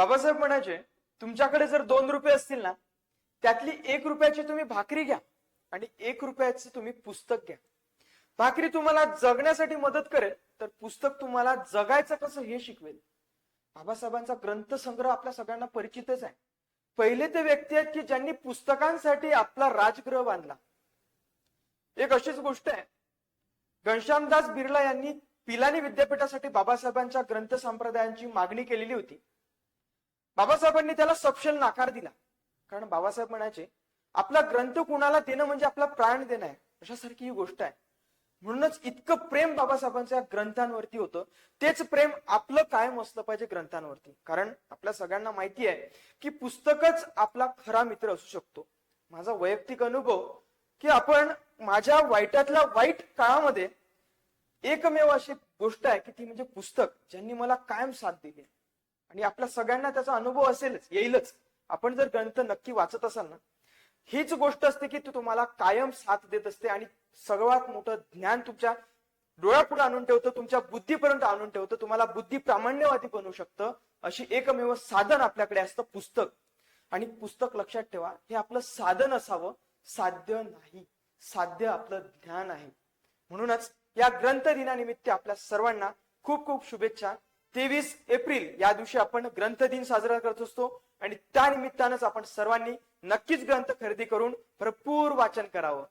बाबासाहेब म्हणायचे तुमच्याकडे जर दोन रुपये असतील ना त्यातली एक रुपयाची तुम्ही भाकरी घ्या आणि एक रुपयाचं तुम्ही पुस्तक घ्या. भाकरी तुम्हाला जगण्यासाठी मदत करेल तर पुस्तक तुम्हाला जगायचं कसं हे शिकवेल. बाबासाहेबांचा ग्रंथसंग्रह आपल्या सगळ्यांना परिचितच आहे. पहिले ते व्यक्ती आहेत की ज्यांनी पुस्तकांसाठी आपला राजगृह बांधला. एक अशीच गोष्ट आहे. घनश्यामदास बिर्ला यांनी पिलानी विद्यापीठासाठी बाबासाहेबांच्या ग्रंथ संप्रदायांची मागणी केलेली होती. बाबासाहेबांनी त्याला सपशल नाकार दिला. कारण बाबासाहेब म्हणायचे आपला ग्रंथ कुणाला देणं म्हणजे आपला प्राण देणं आहे. अशासारखी ही गोष्ट आहे. म्हणूनच इतकं प्रेम बाबासाहेबांच्या ग्रंथांवरती होतं. तेच प्रेम आपलं कायम असलं पाहिजे ग्रंथांवरती. कारण आपल्या सगळ्यांना माहिती आहे की पुस्तकच आपला खरा मित्र असू शकतो. माझा वैयक्तिक अनुभव की आपण माझ्या वाईटातल्या वाईट काळामध्ये एकमेव अशी गोष्ट आहे की ती म्हणजे पुस्तक ज्यांनी मला कायम साथ दिली आणि आपल्या सगळ्यांना त्याचा अनुभव असेलच येईलच. आपण जर ग्रंथ नक्की वाचत असाल ना हीच गोष्ट असते की ती तुम्हाला कायम साथ देत असते आणि सर्वात मोठं ज्ञान तुमच्या डोळ्यापुढे आणून ठेवतं तुमच्या बुद्धीपर्यंत आणून ठेवतं तुम्हाला बुद्धी प्रामाण्यवादी बनवू शकतं अशी एकमेव साधन आपल्याकडे असतं पुस्तक. आणि पुस्तक लक्षात ठेवा हे आपलं साधन असावं साध्य नाही. साध्य आपलं ज्ञान आहे. म्हणूनच या ग्रंथ दिनानिमित्त आपल्या सर्वांना खूप खूप शुभेच्छा. तेवीस एप्रिल या दिवशी आपण ग्रंथ दिन साजरा करत असतो. आणि त्या निमित्तानंच आपण सर्वांनी नक्कीच ग्रंथ खरेदी करून भरपूर वाचन करावं.